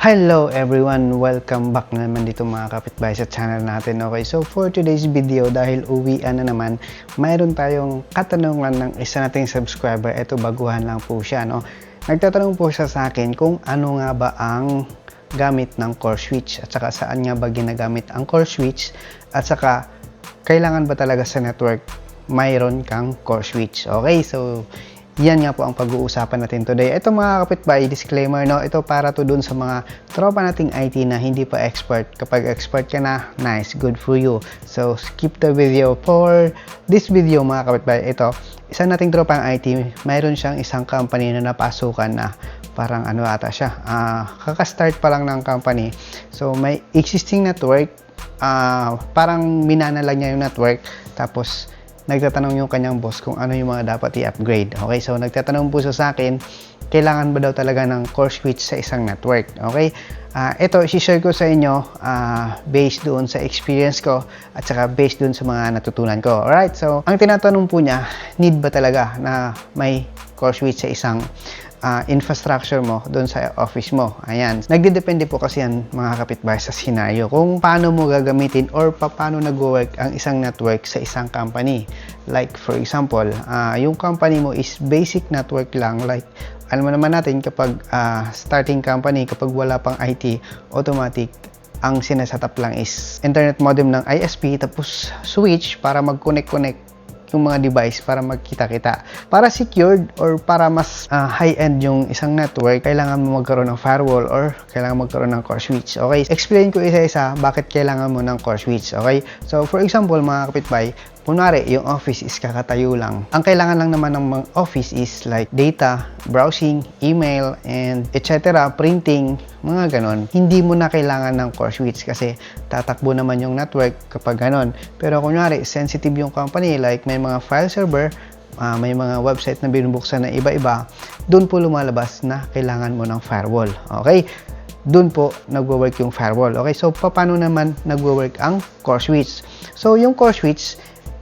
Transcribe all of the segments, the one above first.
Hello everyone! Welcome back na naman dito mga kapitbahay sa channel natin. Okay, so for today's video, dahil uwian na naman, mayroon tayong katanungan ng isa nating subscriber. Ito, baguhan lang po siya, no? Nagtatanong po siya sa akin kung ano nga ba ang gamit ng core switch at saka saan nga ba ginagamit ang core switch at saka kailangan ba talaga sa network mayroon kang core switch. Okay, so yan nga po ang pag-uusapan natin today. Ito mga kapitbahay, disclaimer, no? Ito para to dun sa mga tropa nating IT na hindi pa expert. Kapag expert ka na, nice, good for you. So, skip the video. For this video mga kapitbahay, ito, isa nating tropang IT, mayroon siyang isang company na napasukan na parang ano ata siya, ah, kaka-start pa lang ng company. So, may existing network, ah, parang minana lang niya yung network, tapos nagtatanong yung kanyang boss kung ano yung mga dapat i-upgrade. Okay, so nagtatanong po sa akin, kailangan ba daw talaga ng core switch sa isang network? Okay, Ah, ito, isi-share ko sa inyo ah, based doon sa experience ko at saka based doon sa mga natutunan ko. Alright, so ang tinatanong po niya, need ba talaga na may core switch sa isang ah, infrastructure mo doon sa office mo. Ayan. Nagdedepende po kasi yan mga kapitbahay sa scenario kung paano mo gagamitin or pa, paano nag-work ang isang network sa isang company. Like for example, ah, yung company mo is basic network lang like alam mo naman natin kapag ah, starting company kapag wala pang IT automatic ang sinasetup lang is internet modem ng ISP tapos switch para mag-connect-connect yung mga device para magkita-kita. Para secured or para mas ah, high-end yung isang network, kailangan mo magkaroon ng firewall or kailangan magkaroon ng core switch. Okay? Explain ko isa-isa bakit kailangan mo ng core switch. Okay? So, for example, mga kapitbahay, kunwari, yung office is kakatayo lang. Ang kailangan lang naman ng mga office is like data, browsing, email, and etc. printing, mga ganon. Hindi mo na kailangan ng core switch kasi tatakbo naman yung network kapag ganon. Pero kunwari, sensitive yung company, like may mga file server, ah, may mga website na binubuksan na iba-iba, doon po lumalabas na kailangan mo ng firewall. Okay? Doon po nagwo-work yung firewall. Okay? So, paano naman nagwo-work ang core switch? So, yung core switch,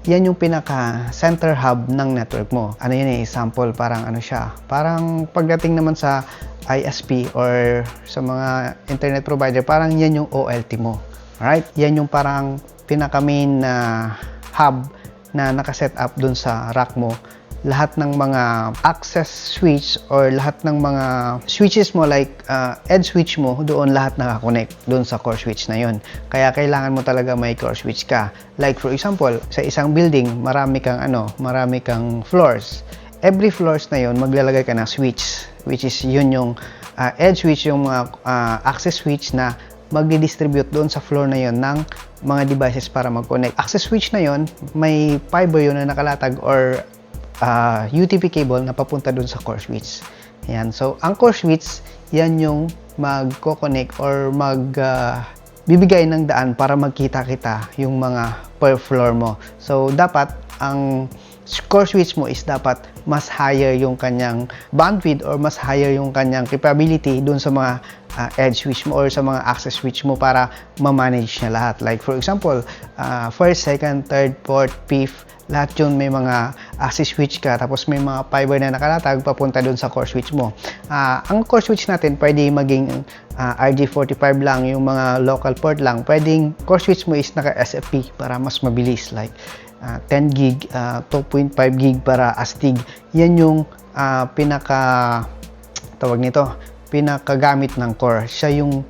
yan yung pinaka center hub ng network mo. Ano yan eh, example, parang ano siya. Parang pagdating naman sa ISP or sa mga internet provider, parang yan yung OLT mo. Alright? Yan yung parang pinaka main na hub na nakaset up dun sa rack mo lahat ng mga access switch or lahat ng mga switches mo like uh, edge switch mo doon lahat nakakonect doon sa core switch na yon kaya kailangan mo talaga may core switch ka. Like for example sa isang building marami kang ano marami kang floors. Every floors na yon maglalagay ka ng switch which is yun yung uh, edge switch yung mga uh, access switch na magdi-distribute doon sa floor na yon ng mga devices para mag-connect. Access switch na yon may fiber yun na nakalatag or uh, UTP cable na papunta doon sa core switch. Yan. So, ang core switch, yan yung magko-connect or mag uh, bibigay ng daan para magkita-kita yung mga per floor mo. So, dapat ang core switch mo is dapat mas higher yung kanyang bandwidth or mas higher yung kanyang capability dun sa mga uh, edge switch mo or sa mga access switch mo para ma-manage niya lahat. Like for example, uh, first, second, third, fourth, fifth, lahat yun may mga access switch ka tapos may mga fiber na nakalatag papunta dun sa core switch mo. Uh, ang core switch natin pwede maging uh, RJ45 lang, yung mga local port lang. Pwedeng core switch mo is naka SFP para mas mabilis like uh, 10 gig, uh, 2.5 gig para astig. Yan yung uh, pinaka tawag nito, pinakagamit ng core. Siya yung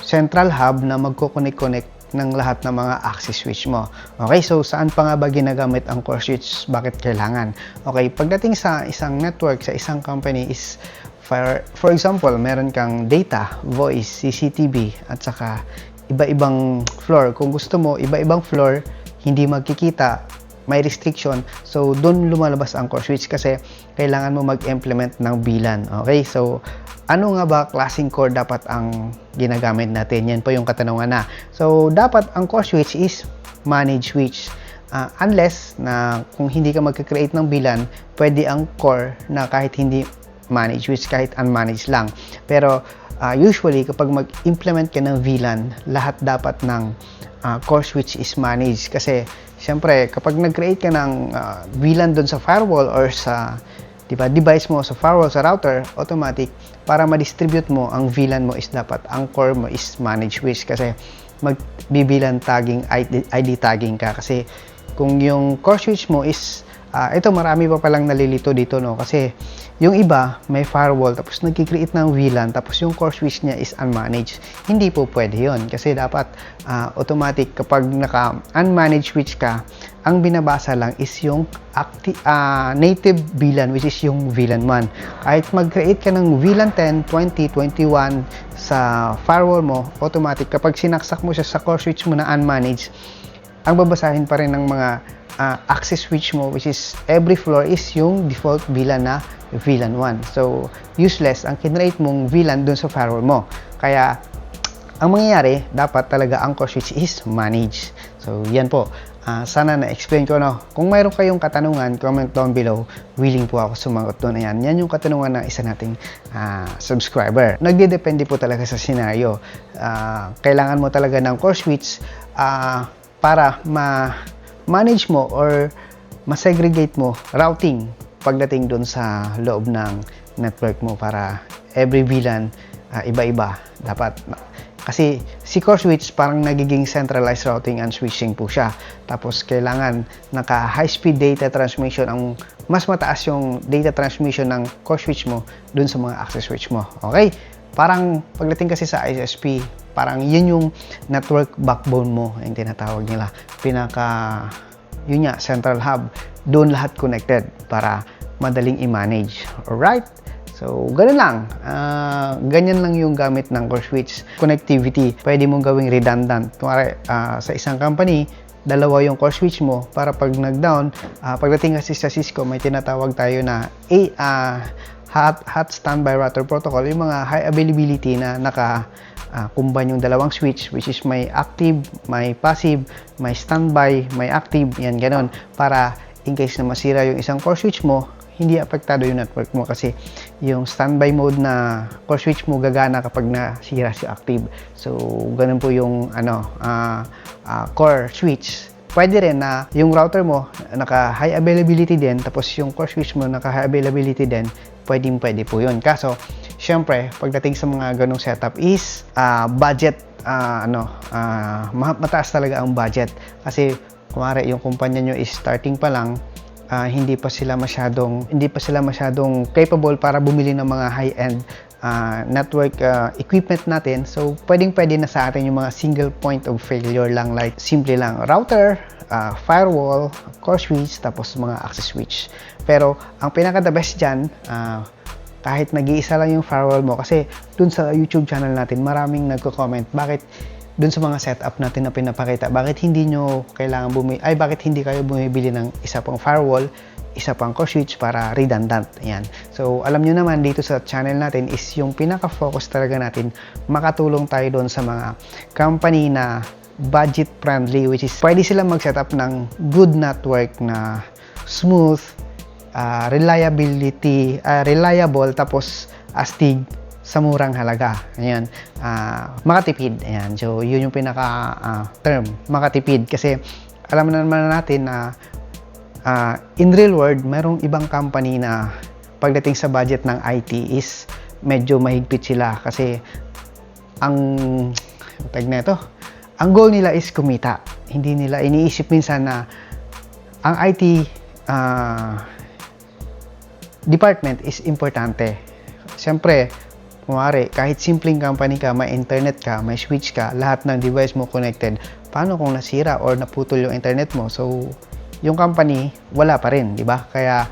central hub na magko-connect-connect ng lahat ng mga access switch mo. Okay, so saan pa nga ba ginagamit ang core switch? Bakit kailangan? Okay, pagdating sa isang network, sa isang company is for, for example, meron kang data, voice, CCTV, at saka iba-ibang floor. Kung gusto mo, iba-ibang floor, hindi magkikita, may restriction. So, doon lumalabas ang core switch kasi kailangan mo mag-implement ng VLAN. Okay? So, ano nga ba klaseng core dapat ang ginagamit natin? Yan po yung katanungan na. So, dapat ang core switch is managed switch. Uh, unless na kung hindi ka magka-create ng VLAN, pwede ang core na kahit hindi managed switch, kahit unmanaged lang. Pero, uh, usually, kapag mag-implement ka ng VLAN, lahat dapat ng uh, core switch is managed. Kasi, syempre, kapag nag-create ka ng uh, VLAN doon sa firewall or sa di ba, device mo sa firewall, sa router, automatic, para ma-distribute mo, ang VLAN mo is dapat, ang core mo is manage switch kasi magbibilan tagging, ID, ID tagging ka. Kasi kung yung core switch mo is ah, ito marami pa palang nalilito dito no? Kasi yung iba may firewall tapos nagki-create ng VLAN tapos yung core switch niya is unmanaged. Hindi po pwede yon kasi dapat ah, automatic kapag naka unmanaged switch ka ang binabasa lang is yung acti- ah, native VLAN which is yung VLAN 1 kahit mag-create ka ng VLAN 10, 20, 21 sa firewall mo automatic kapag sinaksak mo siya sa core switch mo na unmanaged ang babasahin pa rin ng mga ah, access switch mo which is every floor is yung default VLAN na VLAN 1. So, useless ang kinrate mong VLAN dun sa firewall mo. Kaya, ang mangyayari, dapat talaga ang core switch is managed. So, yan po. Ah, sana na-explain ko, no? Kung mayroon kayong katanungan, comment down below. Willing po ako sumagot doon. Ayan, yan yung katanungan ng isa nating ah, subscriber. Nagdedepende po talaga sa scenario. Ah, kailangan mo talaga ng core switch ah, para ma-manage mo or ma-segregate mo routing pagdating doon sa loob ng network mo para every VLAN ah, iba-iba dapat kasi si core switch parang nagiging centralized routing and switching po siya. Tapos kailangan naka high speed data transmission ang mas mataas yung data transmission ng core switch mo dun sa mga access switch mo. Okay? Parang pagdating kasi sa ISP parang yun yung network backbone mo yung tinatawag nila pinaka yun nga central hub doon lahat connected para madaling i-manage alright So, ganun lang. Ah, ganyan lang yung gamit ng core switch. Connectivity, pwede mong gawing redundant. Kunwari, ah, sa isang company, dalawa yung core switch mo para pag nag-down, ah, pagdating kasi sa Cisco, may tinatawag tayo na A, ah, hot, hot standby router protocol, yung mga high availability na naka ah, combine yung dalawang switch which is may active, may passive, may standby, may active, yan ganon para in case na masira yung isang core switch mo, hindi apektado yung network mo kasi yung standby mode na core switch mo gagana kapag nasira si active. So, ganun po yung ano, ah, ah, core switch. Pwede rin na yung router mo naka high availability din tapos yung core switch mo naka high availability din, pwedeng pwede po yun. Kaso, syempre, pagdating sa mga ganong setup is ah, budget ah, ano, ma- mataas talaga ang budget kasi kumare yung kumpanya nyo is starting pa lang ah, hindi pa sila masyadong hindi pa sila masyadong capable para bumili ng mga high-end ah, network ah, equipment natin. So, pwedeng-pwede na sa atin yung mga single point of failure lang like simple lang router, ah, firewall, core switch, tapos mga access switch. Pero, ang pinaka the best dyan, ah, kahit nag-iisa lang yung firewall mo kasi dun sa YouTube channel natin maraming nagko-comment bakit dun sa mga setup natin na pinapakita bakit hindi nyo kailangan bumi ay bakit hindi kayo bumibili ng isa pang firewall isa pang core switch para redundant yan so alam nyo naman dito sa channel natin is yung pinaka-focus talaga natin makatulong tayo doon sa mga company na budget friendly which is pwede sila mag-setup ng good network na smooth ah, reliability, ah, reliable tapos astig sa murang halaga. Ayan. Ah, makatipid. Ayan. So, yun yung pinaka ah, term, makatipid kasi alam na naman natin na ah, in real world, merong ibang company na pagdating sa budget ng IT is medyo mahigpit sila kasi ang tag na ito, ang goal nila is kumita. Hindi nila iniisip minsan na ang IT ah, department is importante. Siyempre, kumari, kahit simpleng company ka, may internet ka, may switch ka, lahat ng device mo connected, paano kung nasira or naputol yung internet mo? So, yung company, wala pa rin, di ba? Kaya,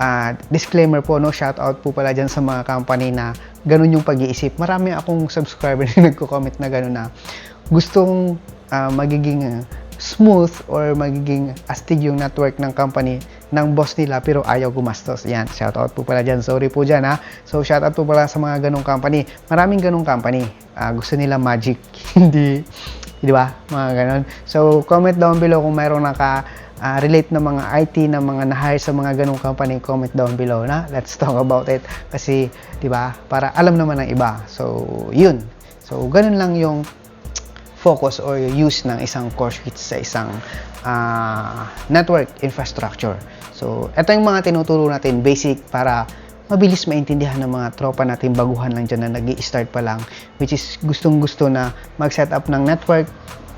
ah, disclaimer po, no, shout out po pala dyan sa mga company na ganun yung pag-iisip. Marami akong subscriber na nagko-comment na ganun na gustong ah, magiging smooth or magiging astig yung network ng company ng boss nila pero ayaw gumastos. Yan, shout out po pala dyan. Sorry po dyan ha. So shout out po pala sa mga ganong company. Maraming ganong company. Ah, gusto nila magic. Hindi, di ba? Mga ganon. So comment down below kung mayroong naka ah, relate na mga IT na mga na-hire sa mga ganong company, comment down below na. Let's talk about it. Kasi, di ba, para alam naman ng iba. So, yun. So, ganun lang yung focus or use ng isang core switch sa isang ah, network infrastructure. So, ito yung mga tinuturo natin, basic para mabilis maintindihan ng mga tropa natin baguhan lang dyan na nag start pa lang which is gustong gusto na mag-set up ng network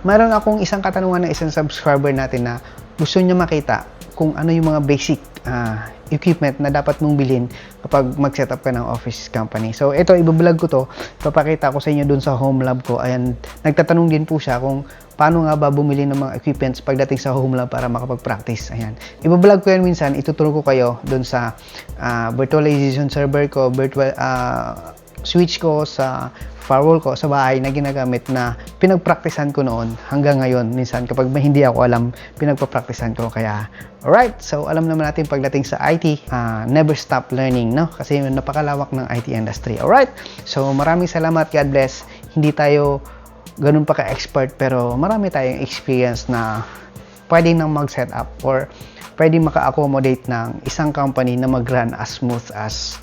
mayroon akong isang katanungan ng isang subscriber natin na gusto niya makita kung ano yung mga basic ah, equipment na dapat mong bilhin kapag mag-set up ka ng office company. So, ito, ibablog ko to. Papakita ko sa inyo dun sa home lab ko. Ayan, nagtatanong din po siya kung paano nga ba bumili ng mga equipments pagdating sa home lab para makapag-practice. Ayan. Ibablog ko yan minsan. Ituturo ko kayo dun sa ah, virtualization server ko, virtual, ah, switch ko sa firewall ko sa bahay na ginagamit na pinagpraktisan ko noon hanggang ngayon. Minsan kapag may hindi ako alam, pinagpapraktisan ko. Kaya, alright. So, alam naman natin pagdating sa IT, ah, never stop learning, no? Kasi napakalawak ng IT industry. Alright. So, maraming salamat. God bless. Hindi tayo ganun pa ka-expert pero marami tayong experience na pwede nang mag-set up or pwede maka-accommodate ng isang company na mag-run as smooth as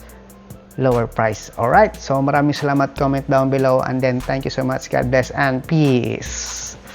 lower price. Alright, so maraming salamat. Comment down below and then thank you so much. God bless and peace.